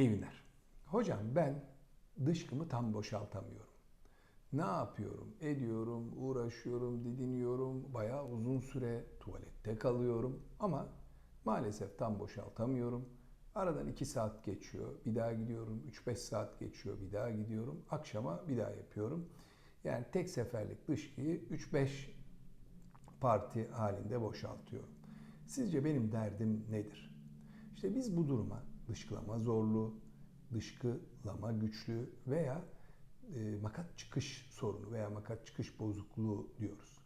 İyi. Hocam ben dışkımı tam boşaltamıyorum. Ne yapıyorum? Ediyorum, uğraşıyorum, didiniyorum. Bayağı uzun süre tuvalette kalıyorum. Ama maalesef tam boşaltamıyorum. Aradan 2 saat geçiyor. Bir daha gidiyorum. 3-5 saat geçiyor. Bir daha gidiyorum. Akşama bir daha yapıyorum. Yani tek seferlik dışkıyı 3-5 parti halinde boşaltıyorum. Sizce benim derdim nedir? İşte biz bu duruma dışkılama zorluğu, dışkılama güçlüğü veya e, makat çıkış sorunu veya makat çıkış bozukluğu diyoruz.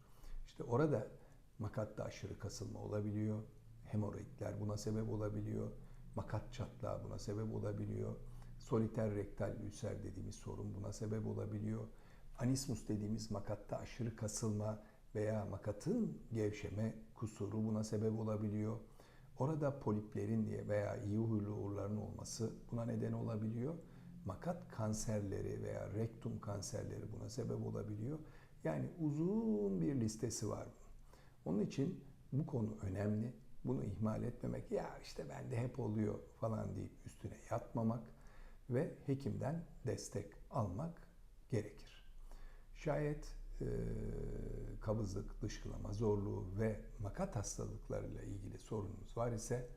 İşte orada makatta aşırı kasılma olabiliyor. Hemoroidler buna sebep olabiliyor. Makat çatlağı buna sebep olabiliyor. Soliter rektal ülser dediğimiz sorun buna sebep olabiliyor. Anismus dediğimiz makatta aşırı kasılma veya makatın gevşeme kusuru buna sebep olabiliyor. Orada poliplerin diye veya iyi huylu uğurların olması buna neden olabiliyor. Makat kanserleri veya rektum kanserleri buna sebep olabiliyor. Yani uzun bir listesi var. Onun için bu konu önemli. Bunu ihmal etmemek, ya işte bende hep oluyor falan deyip üstüne yatmamak ve hekimden destek almak gerekir. Şayet e, kabızlık, dışkılama zorluğu ve makat hastalıklarıyla ilgili sorununuz var ise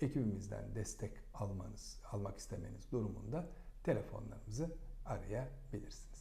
ekibimizden destek almanız, almak istemeniz durumunda telefonlarımızı arayabilirsiniz.